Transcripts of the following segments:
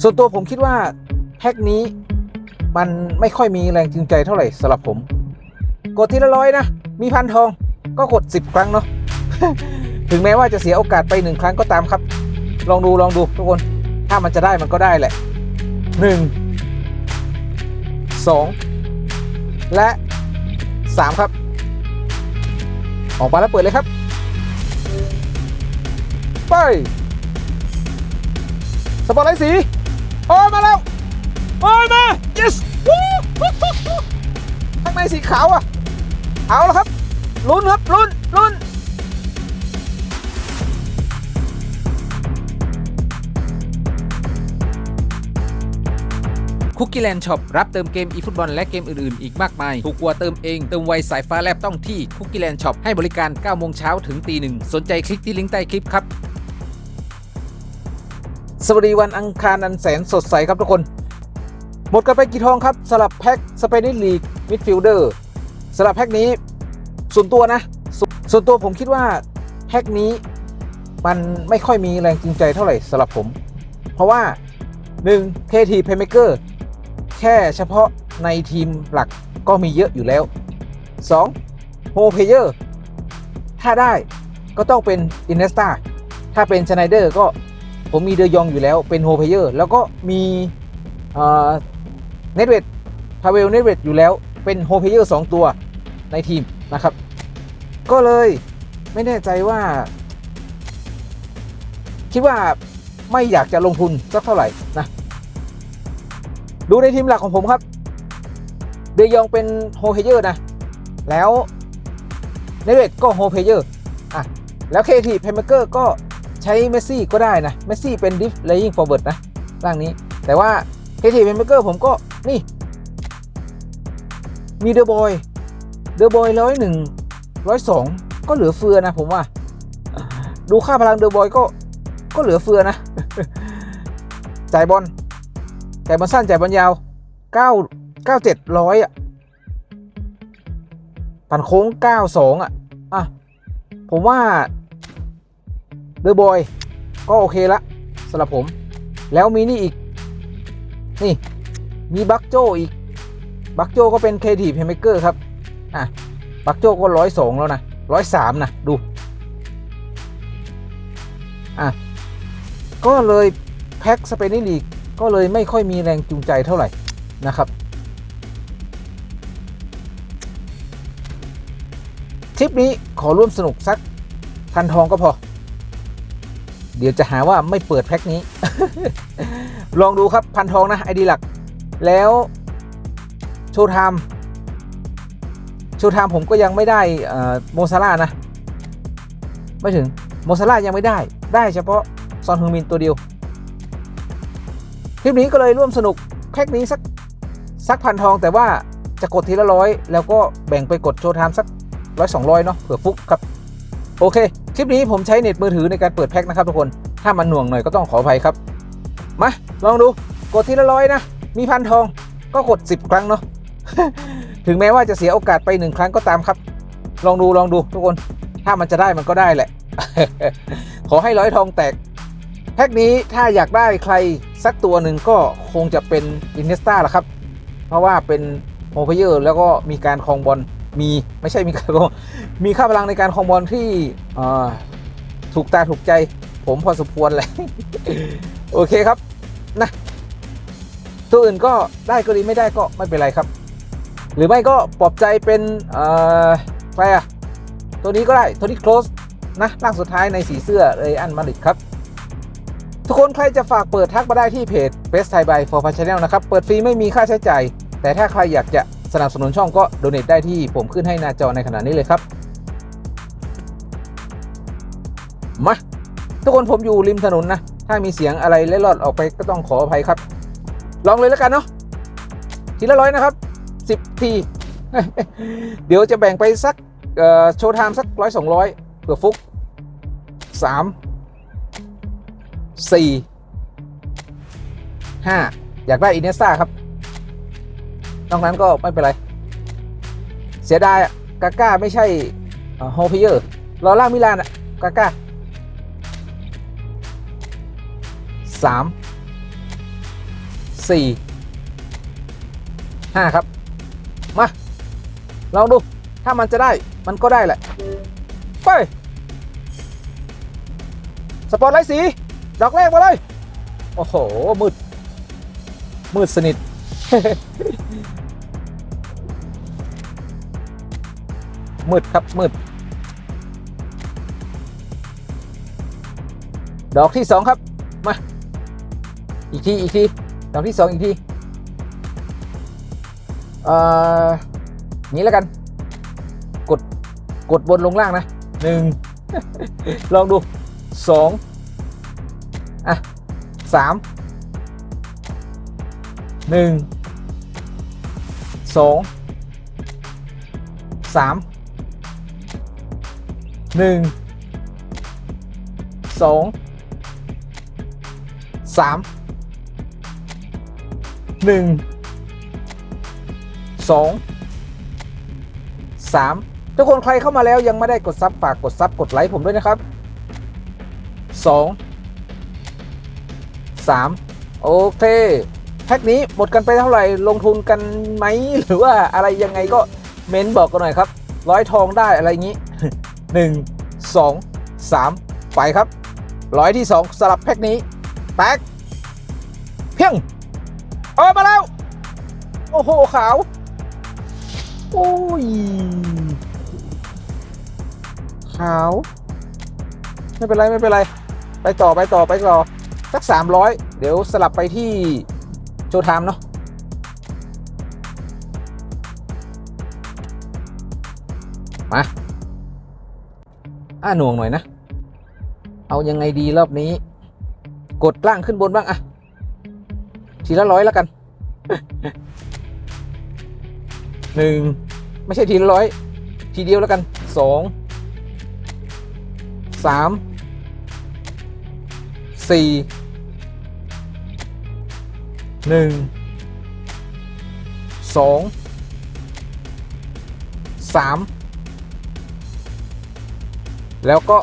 ส่วนตัวผมคิดว่าแพ็กนี้มันไม่ค่อยมีแรงจูงใจเท่าไหร่สำหรับผม กดทีละร้อยนะ มีพันทองก็กด 10 ครั้งเนาะถึงแม้ว่าจะเสียโอกาสไปหนึ่งครั้งก็ตามครับ ลองดูลองดูทุกคนถ้ามันจะได้มันก็ได้แหละ 1 2 และ 3 ครับ ออกมาแล้วเปิดเลยครับ ไป สปอร์ตไลท์สี อ้ยมาแล้วโอ้ยมา yes วู้ฮู้ฮู้ฮู้ข้างในสีขาวอะเอาแล้วครับลุ้นครับลุ้นลุ้นคุกกี้แลนด์ช็อปรับเติมเกมอีฟุตบอลและเกมอื่น ๆ อีกมากมาย ถูกกว่าเติมเอง เติมไวสายฟ้าแลบต้องที่คุกกี้แลนด์ช็อปให้บริการ9โมงเช้าถึงตีหนึ่งสนใจคลิกที่ลิงก์ใต้คลิปครับ สวัสดีวันอังคารอันแสนสดใสครับทุกคน หมดกันไปกี่ทองครับสลับแพ็คสเปนิชลีกมิดฟิลเดอร์สลับแพ็คนี้ส่วนตัวนะสส่วนตัวผมคิดว่าแพ็คนี้มันไม่ค่อยมีแรงจูงใจเท่าไหร่สำหรับผม เพราะว่า 1. KT Playmaker แค่เฉพาะในทีมหลักก็มีเยอะอยู่แล้ว 2. h o p l a y e r ถ้าได้ก็ต้องเป็น i n e s t a ถ้าเป็นชไนเดอร์ก็ ผมมีเดยองอยู่แล้วเป็นโฮเพเยอร์แล้วก็มีเนตเวดพาเวลเนตเวดอยู่แล้วเป็นโฮเพเยอร์สองตัวในทีมนะครับ ก็เลยไม่แน่ใจว่า คิดว่าไม่อยากจะลงทุนสักเท่าไหร่นะดูในทีมหลักของผมครับ เดยองเป็นโฮเพเยอร์นะ แล้วเนเวตก็โฮเพเยอร์อะแล้วเคทีเพมเกอร์ก็ ใช้เมสซี่ก็ได้นะเมสซี่เป็นดิฟเลยิงฟอร์เวิร์ดนะร่างนี้ แต่ว่าเคทีเพมเกอร์ผมก็นี่ มีเดอะบอยเดอะบอยร้อยหนึ่งร้อยสองก็เหลือเฟือนะผมว่า ดูค่าพลังเดอะบอยก็ก็เหลือเฟือนะ จ่ายบอลจ่ายบอลสั้นจ่ายบอลยาวเก้าเก้าเจ็ดร้อยอะปั่นโค้งเก้าสองอะอะผมว่า เดอะบอยก็โอเคละสำหรับผม แล้วมีนี่อีก นี่มีบักโจอีก บักโจก็เป็นเคทีเพเมเกอร์ครับ อะ บักโจก็ร้อยสองแล้วนะร้อยสามนะ ดู อะ ก็เลยแพ็คสเปนลีกก็เลยไม่ค่อยมีแรงจูงใจเท่าไหร่นะครับทริปนี้ขอร่วมสนุกสักพันทองก็พอ ดี๋ยวจะหาว่าไม่เปิดแพ็คนี้ ลองดูครับพันทองนะไอดีหลัก แล้วโชว์ไทม์โชว์ไทม์ผมก็ยังไม่ได้โมซาร่านะ ไม่ถึงโมซาร่ายังไม่ได้ ได้เฉพาะซอนฮึงมินตัวเดียว คลิปนี้ก็เลยร่วมสนุกแพ็คนี้สักสักพันทองแต่ว่าจะกดทีละร้อยแล้วก็แบ่งไปกดโชว์ไทม์สักร้อยสองร้อยเนาะเผื่อฟุกครับ โอเค คลิปนี้ผมใช้เน็ตมือถือในการเปิดแพ็คนะครับทุกคน ถ้ามันหน่วงหน่อยก็ต้องขออภัยครับ มา ลองดู กดทีละร้อยนะ มีพันทอง ก็กด 10 ครั้งเนาะ ถึงแม้ว่าจะเสียโอกาสไปหนึ่งครั้งก็ตามครับ ลองดูลองดูทุกคน ถ้ามันจะได้มันก็ได้แหละ ขอให้ร้อยทองแตก แพ็คนี้ถ้าอยากได้ใครสักตัวหนึ่งก็คงจะเป็นอินเนสตาแหละครับ เพราะว่าเป็นโมเพเยอร์แล้วก็มีการครองบอล มีไม่ใช่มีการครมีค่าพลังในการคองบอลที่ถูกตาถูกใจ ผมพอสมควรเลยโอเคครับนะตัวอื่นก็ได้ก็ดีไม่ได้ก็ไม่เป็นไรครับ หรือไม่ก็ปลอบใจเป็นอ่อใครอะตัวนี้ก็ได้ตัวนี้ close นะร่างสุดท้ายในสีเสื้อเลยอันมาริดครับ ทุกคนใครจะฝากเปิดทักมาได้ที่เพจ Best Thai by for Fun Channel นะครับ เปิดฟรีไม่มีค่าใช้จ่ายแต่ถ้าใครอยากจะ สนับสนุนช่องก็โดเน a t ได้ที่ผมขึ้นให้หน้าจอในขณะนี้เลยครับ มาทุกคนผมอยู่ริมถนนนะ ถ้ามีเสียงอะไรเล็ดลอดออกไปก็ต้องขออภัยครับ ลองเลยแล้วกันเนาะทีละร้อยนะครับ10ที เดี๋ยวจะแบ่งไปสักโชว์ไทม์สักร้อยสองร้อยเผื่อฟุกสามสี่ห้าอยากได้อินเนสตาครับ นอกนั้นก็ไม่เป็นไร เสียดายอะกาก้าไม่ใช่โฮเพเยอร์ลอร่ามิลานอะกาก้าสามสี่ห้าครับ มาลองดูถ้ามันจะได้มันก็ได้แหละ ไป สปอร์ตไลท์สี ดอกแรกมาเลย โอ้โห มืด มืดสนิท มืดครับมืด ดอกที่สองครับ มา อีกที อีกที ดอกที่สองอีกที เอ่ออย่างนี้แล้วกัน กด กดบนลงล่างนะหนึ่งลองดูสองอะสามหนึ่งสองสาม หนึ่งสองสามหนึ่งสองสามทุกคนใครเข้ามาแล้วยังไม่ได้กดซับฝากกดซับกดไลค์ผมด้วยนะครับสองสามโอเคแพ็คนี้หมดกันไปเท่าไหร่ลงทุนกันไหมหรือว่าอะไรยังไงก็เม้นบอกกันหน่อยครับ ร้อยทองได้อะไรอย่างนี้ หนึ่งสองสามไปครับร้อยที่สองสลับแพ็คนี้แป๊กเพียงเออมาแล้ว โอ้โห ขาว โอ้ย ขาว ไม่เป็นไร ไม่เป็นไร ไปต่อไปต่อไปต่อสักสามร้อยเดี๋ยวสลับไปที่โชว์ไทม์เนาะ อ่าหน่วงหน่อยนะ เอายังไงดีรอบนี้ กดล่างขึ้นบนบ้างอะทีละร้อยแล้วกันหนึ่งไม่ใช่ทีละร้อยทีเดียวแล้วกันสองสามสี่หนึ่งสองสาม แล้วก็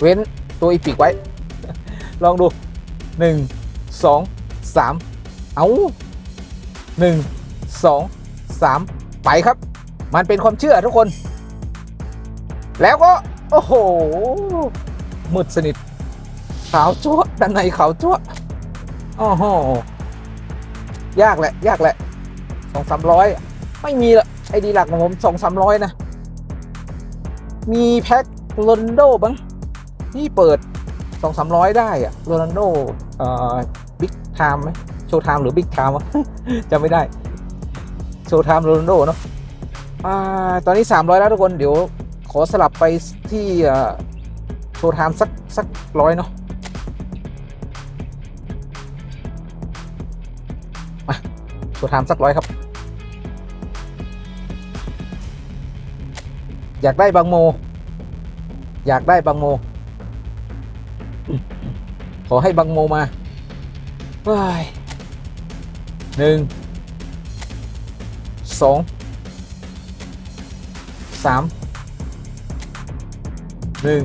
เว้นตัวอีปิกไว้ ลองดูหนึ่งสองสามเอาหนึ่งสองสามไปครับ มันเป็นความเชื่อทุกคน แล้วก็ โอ้โหมืดสนิทขาวจั๊วด้านในขาวจั๊วโอ้โหยากแหละ ยากแหละสองสามร้อยไม่มีละไอดีหลักของผมสองสามร้อยนะ มีแพ็คโรนลโดบ้างที่เปิดสองสามร้อยได้อะโรนัลโดเอ่อบิ๊กไทม์ไหมโชว์ไทม์หรือบิ๊กไทม์วะจำไม่ได้ โชว์ไทม์โรนัลโดเนาะอ่าตอนนี้ 300 แล้วทุกคนเดี๋ยวขอสลับไปที่โชว์ไทม์สักสักร้อยเนาะมาโชว์ไทม์สักร้อยครับ อยากได้บางโม อยากได้บางโม ขอให้บางโมมาว้ายหนึ่งสองสามหนึ่ง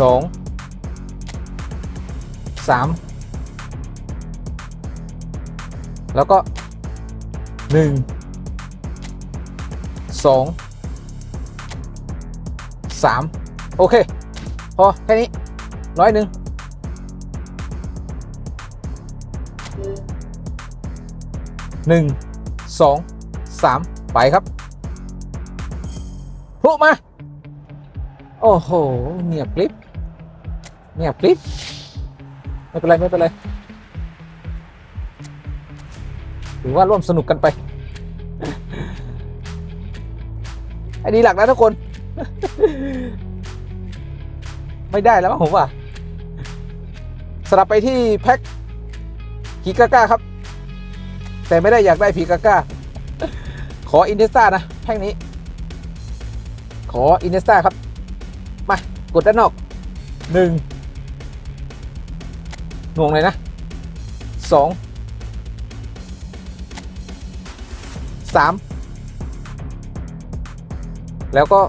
สองสามแล้วก็หนึ่ง สองสามโอเค พอ แค่นี้ร้อยหนึ่งหนึ่งสองสามไปครับพลุมา โอ้โหเงียบกริบเงียบกริบไม่เป็นไร ไม่เป็นไร ถือว่าร่วมสนุกกันไป ไอ้ดีหลักนะทุกคน ไม่ได้แล้วมั้งผมว่าสลับไปที่แพ็คกีกาก้าครับ แต่ไม่ได้อยากได้ผีกาก้า ขออินเนสตานะแพ็คนี้ ขออินเนสตาครับ มา กดด้านนอกหนึ่งหน่วงเลยนะสองสาม แล้วก็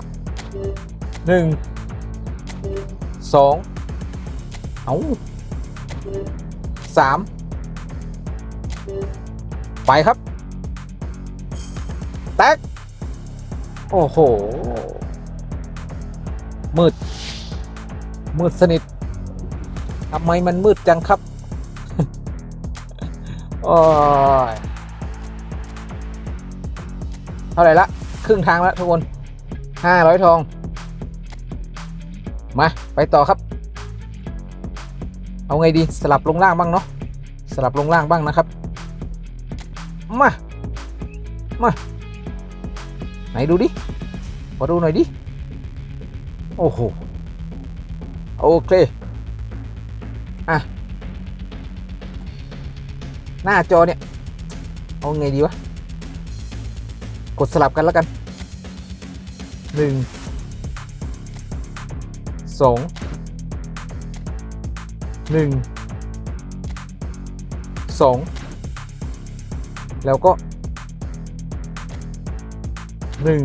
หนึ่งสองเอาสามไปครับ แตก โอ้โห มืด มืดสนิททำไมมันมืดจังครับ โอ้ย เท่าไหร่ละ ครึ่งทางแล้วทุกคน ห้าร้อยทอง มา ไปต่อครับ เอาไงดีสลับลงล่างบ้างเนาะสลับลงล่างบ้างนะครับ มา มา ไหนดูดิขอดูหน่อยดิ โอ้โห โอเคอะหน้าจอเนี่ย เอาไงดีวะ กดสลับกันแล้วกัน หนึ่งสองหนึ่งสองแล้วก็หนึ่ง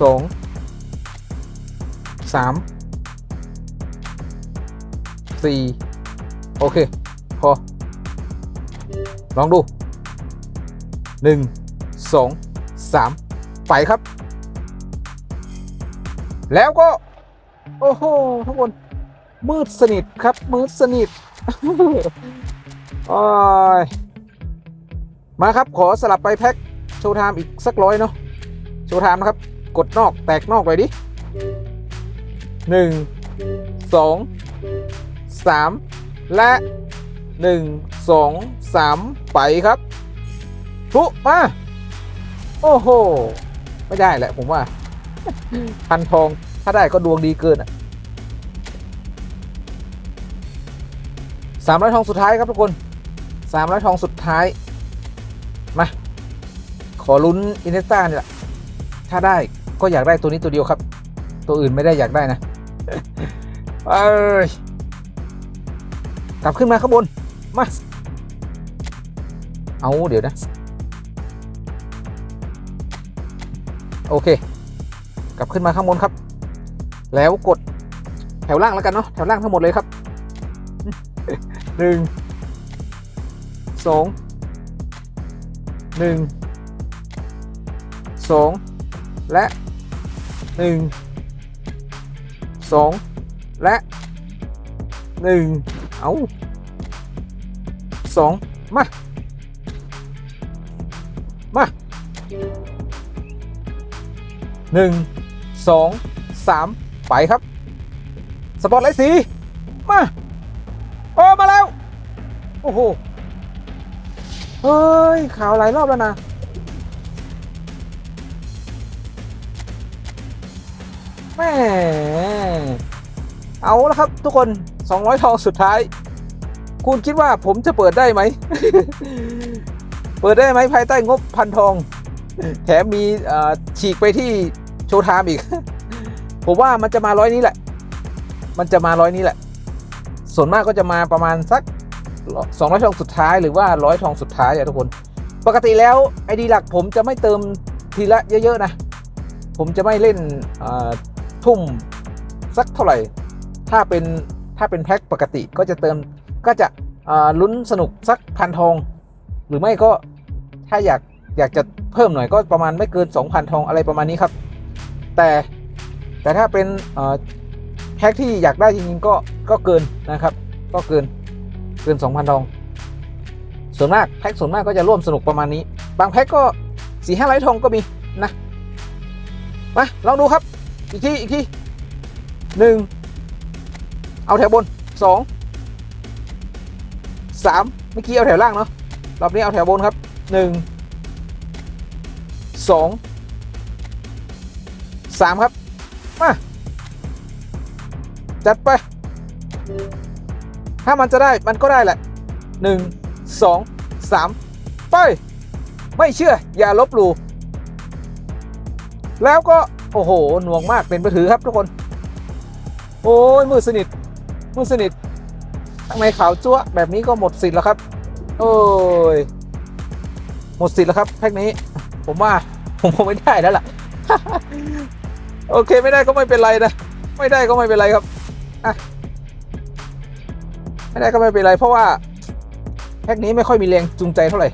สองสามสี่โอเค พอ ลองดูหนึ่งสองสาม ไปครับ แล้วก็ โอ้โหทุกคน มืดสนิทครับ มืดสนิทโอ้ยมาครับขอสลับไปแพ็คโชว์ไทม์อีกสักร้อยเนาะโชว์ไทม์นะครับ กดนอกแตกนอกเลยดิหนึ่งสองสามและหนึ่งสองสามไปครับพุมา โอ้โห ไม่ได้แหละผมว่า พันทองถ้าได้ก็ดวงดีเกินอะสามร้อยทองสุดท้ายครับทุกคนสามร้อยทองสุดท้าย มา ขอลุ้นอินเนสตาเนี่ยแหละถ้าได้ก็อยากได้ตัวนี้ตัวเดียวครับ ตัวอื่นไม่ได้อยากได้นะเอ้ยกลับขึ้นมาข้างบน มา เอาเดี๋ยวนะ โอเค กลับขึ้นมาข้างบนครับ แล้วกดแถวล่างแล้วกันเนาะแถวล่างทั้งหมดเลยครับหนึ่งสองหนึ่งสองและหนึ่งสองและหนึ่งเอาสองมามา หนึ่งสองสามไปครับ สปอตไลท์สี มา โอ้ มาแล้ว โอ้โห เฮ้ย ข่าวหลายรอบแล้วนะแม่เอาแล้วครับทุกคน 200 ทองสุดท้าย คุณคิดว่าผมจะเปิดได้ไหม เปิดได้ไหมภายใต้งบพันทอง แถมมีฉีกไปที่ โชว์ไทม์อีก ผมว่ามันจะมาร้อยนี้แหละ มันจะมาร้อยนี้แหละ ส่วนมากก็จะมาประมาณสัก200ทองสุดท้ายหรือว่า100ทองสุดท้ายอะทุกคน ปกติแล้วไอดีหลักผมจะไม่เติมทีละเยอะๆนะ ผมจะไม่เล่นทุ่มสักเท่าไหร่ ถ้าเป็นถ้าเป็นแพ็คปกติก็จะเติมก็จะลุ้นสนุกสักพันทอง หรือไม่ก็ถ้าอยากอยากจะเพิ่มหน่อยก็ประมาณไม่เกิน 2,000 ทองอะไรประมาณนี้ครับ แต่แต่ถ้าเป็นแพ็คที่อยากได้จริงๆก็ก็เกินนะครับ ก็เกินเกิน 2,000ทองส่วนมากแพ็คส่วนมากก็จะร่วมสนุกประมาณนี้ บางแพ็คก็สี่ห้าร้อยทองก็มีนะมาลองดูครับ อีกทีอีกทีหนึ่งเอาแถวบนสองสามเมื่อกี้เอาแถวล่างเนาะรอบนี้เอาแถวบนครับหนึ่งสอง สามครับ มา จัดไป ถ้ามันจะได้มันก็ได้แหละหนึ่งสองสามไป ไม่เชื่อ อย่าลบหลู่แล้วก็ โอ้โห หน่วงมากเป็นไปถือครับทุกคน โอ้ย มือสนิท มือสนิททำไมขาวจั๊วแบบนี้ก็หมดสิทธิ์แล้วครับ โอ้ย หมดสิทธิ์แล้วครับ แพ็กนี้ ผมว่าผมคงไม่ได้แล้วล่ะ โอเคไม่ได้ก็ไม่เป็นไรนะ ไม่ได้ก็ไม่เป็นไรครับอะไม่ได้ก็ไม่เป็นไร เพราะว่าแพ็กนี้ไม่ค่อยมีแรงจูงใจเท่าไหร่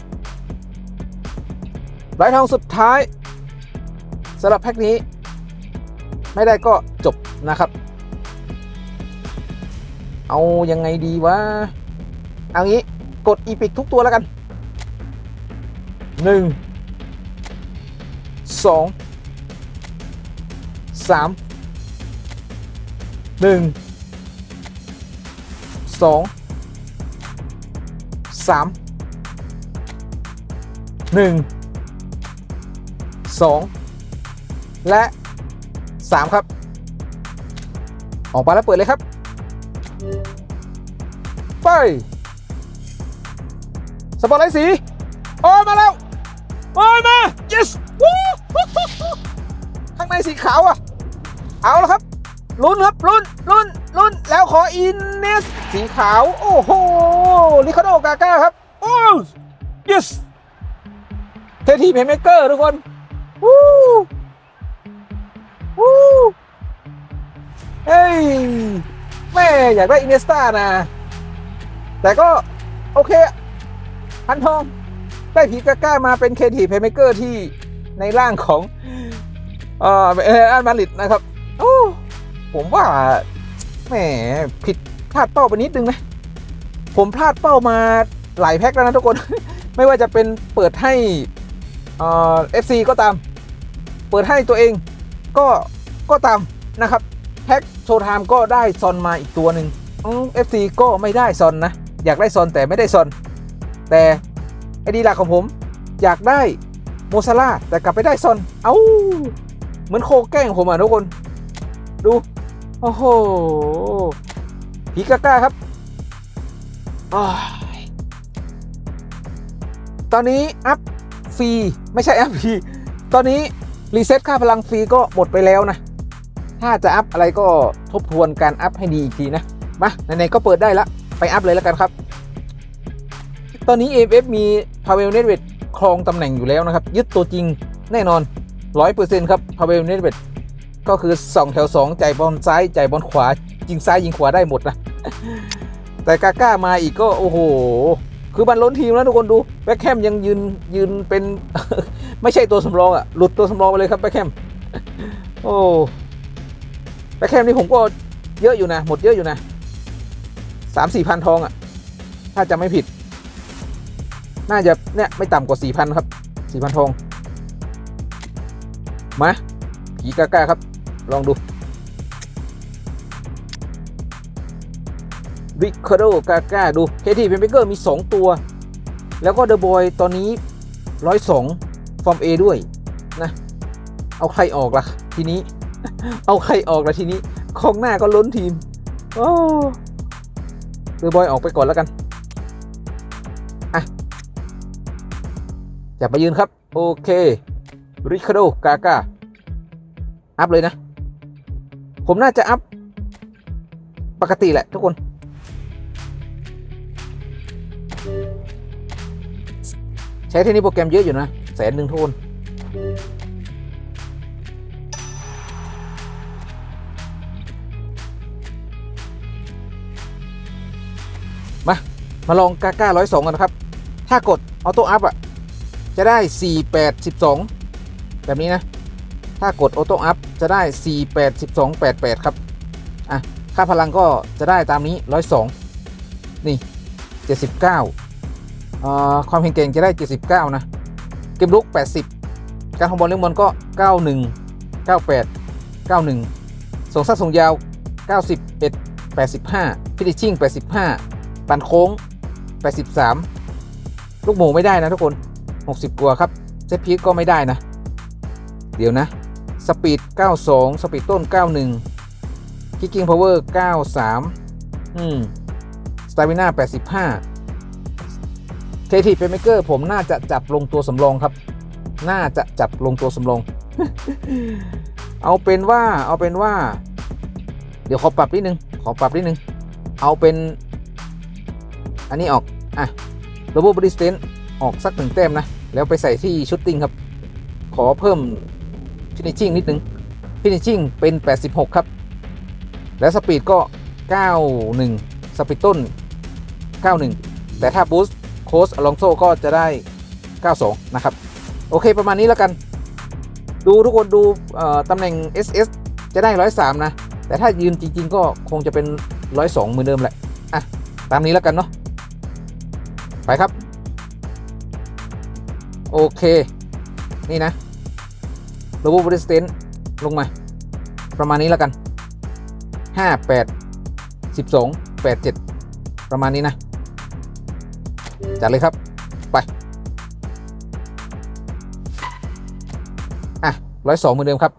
ร้อยทองสุดท้ายสำหรับแพ็กนี้ ไม่ได้ก็จบนะครับ เอายังไงดีวะเอางี้กดอีพิกทุกตัวแล้วกันหนึ่งสอง สามหนึ่งสองสามหนึ่งสองและสามครับ ออกมาแล้วเปิดเลยครับ ไป สปอร์ตไลท์สี โอ้มาแล้ว โอ้มา yes ข้างในสีขาวอะ เอาแล้วครับลุ้นครับลุ้นลุ้นลุ้นแล้วขออินเนสสีขาว โอ้โหลิคาโดกาก้าครับ โอ้ yes เททีเพนเมเกอร์ทุกคนวู้วู้เฮ้ยแม่อยากได้อินเนสตานะ แต่ก็ โอเคอะพันทอง ได้ผีกาก้ามาเป็นเคทีเพย์เมเกอร์ที่ในร่างของเอ่อเออันมาริดนะครับ โอ้ผมว่าแหมผิดพลาดเป้าไปนิดนึงนะผมพลาดเป้ามาหลายแพ็คแล้วนะทุกคน ไม่ว่าจะเป็นเปิดให้เอฟซีก็ตาม เปิดให้ตัวเองก็ก็ตามนะครับ แพ็คโชว์ไทม์ก็ได้ซอนมาอีกตัวหนึ่งเอฟซีก็ไม่ได้ซอนนะ อยากได้ซอนแต่ไม่ได้ซอน แต่ไอดีหลักของผมอยากได้โมซาร่าแต่กลับไปได้ซอน เอา้า เหมือนโคแกล้งผมอะทุกคน ดู โอ้โหพีกาก้าครับอตอนนี้อัพฟรีไม่ใช่อัพฟรีตอนนี้รีเซ็ตค่าพลังฟรีก็หมดไปแล้วนะ ถ้าจะอัพอะไรก็ทบทวนการอัพให้ดีอีกทีนะ มาไหนๆก็เปิดได้ละไปอัพเลยแล้วกันครับ ตอนนี้ AFF มี Pavel Nedved ครองตำแหน่งอยู่แล้วนะครับ ยึดตัวจริงแน่นอน 100%ครับ Pavel Nedved ก็คือ2แถว2จ่ายบอลซ้ายจ่ายบอลขวายิงซ้ายยิงขวาได้หมดนะ แต่กาก้ามาอีกก็โอ้โห คือมันล้นทีมแล้วทุกคนดูแบ็คแฮมยังยืนยืนเป็น ไม่ใช่ตัวสำรองอะหลุดตัวสำรองไปเลยครับแบ็คแฮมโอ้แบ็คแฮมนี่ผมก็เยอะอยู่นะ หมดเยอะอยู่นะสามสี่พันทองอะถ้าจะไม่ผิด น่าจะเนี่ยไม่ต่ำกว่าสี่พันครับสี่พันทอง มาผีกาก้าครับ ลองดูวิคาโดกาก้าดูเคทีเป็นเบเกอร์มี 2 ตัว แล้วก็เดอะบอยตอนนี้ 102 ฟอร์ม A ด้วยนะ เอาใครออกล่ะ ทีนี้ เอาใครออกล่ะทีนี้กองหน้าก็ล้นทีม โอ้เดอะบอยออกไปก่อนแล้วกันอะอย่าไปยืนครับ โอเคริคาโดกาก้าอัพเลยนะ ผมน่าจะอัพปกติแหละทุกคน ใช้เทนิคโปรแกรมเยอะอยู่นะแสนหนึ่งทุกคนมา มาลองกาก้าร้อยสองกันนะครับ ถ้ากดออโต้อัพอะ จะได้4 8 12แบบนี้นะ ถ้ากดออโต้อัพจะได้ 4 8 12 8 8 ครับ อะ ค่าพลังก็จะได้ตามนี้ 102 นี่ 79อ่าความแข็งแกร่งจะได้ 79 นะ เกมลุก 80 การของบอลเลี้ยงบอลก็ 91 98 91 ส่งสั้นส่งยาว 91 85 ฟินิชชิ่ง 85 ปันโค้ง 83 ลูกหมูไม่ได้นะทุกคน 60 กว่าครับ เซตพีก็ไม่ได้นะ เดี๋ยวนะ สปีด 92 สปีดต้น 91 คิกกิ้งพาวเวอร์ 93 อืมสตามิน่า 85 เททีเปเมเกอร์ผมน่าจะจับลงตัวสำรองครับ น่าจะจับลงตัวสำรอง เอาเป็นว่า เอาเป็นว่า เดี๋ยวขอปรับนิดนึง ขอปรับนิดนึง เอาเป็น อันนี้ออก อะโรบอ b ิสเตนออกสักหนึ่งแต้มนะ แล้วไปใส่ที่ชุดติ้งครับ ขอเพิ่ม ฟินิชชิ่งนิดนึงฟินิชชิ่งเป็น 86 ครับ แล้วสปีดก็ 91 สปีดต้น 91 แต่ถ้าบูสต์โคสอลองโซก็จะได้ 92 นะครับ โอเคประมาณนี้แล้วกัน ดูทุกคนดูตำแหน่ง SS จะได้ 103 นะ แต่ถ้ายืนจริง ๆ ก็คงจะเป็น 102 เหมือนเดิมแหละ อะ ตามนี้แล้วกันเนาะไปครับ โอเค นี่นะ โลโบบริสเตนลงมา ประมาณนี้แล้วกัน 5 8 12 8 7 ประมาณนี้นะ จัดเลยครับ ไปอะร้อยสองเหมือนเดิมครับ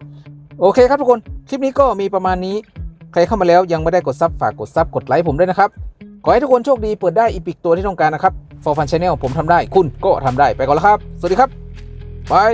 โอเคครับทุกคน คลิปนี้ก็มีประมาณนี้ ใครเข้ามาแล้วยังไม่ได้กดซับฝากกดซับกดไลค์ผมด้วยนะครับ ขอให้ทุกคนโชคดีเปิดได้อีพิกตัวที่ต้องการนะครับ For Fun Channel ผมทำได้คุณก็ทำได้ไปก่อนแล้วครับ สวัสดีครับบาย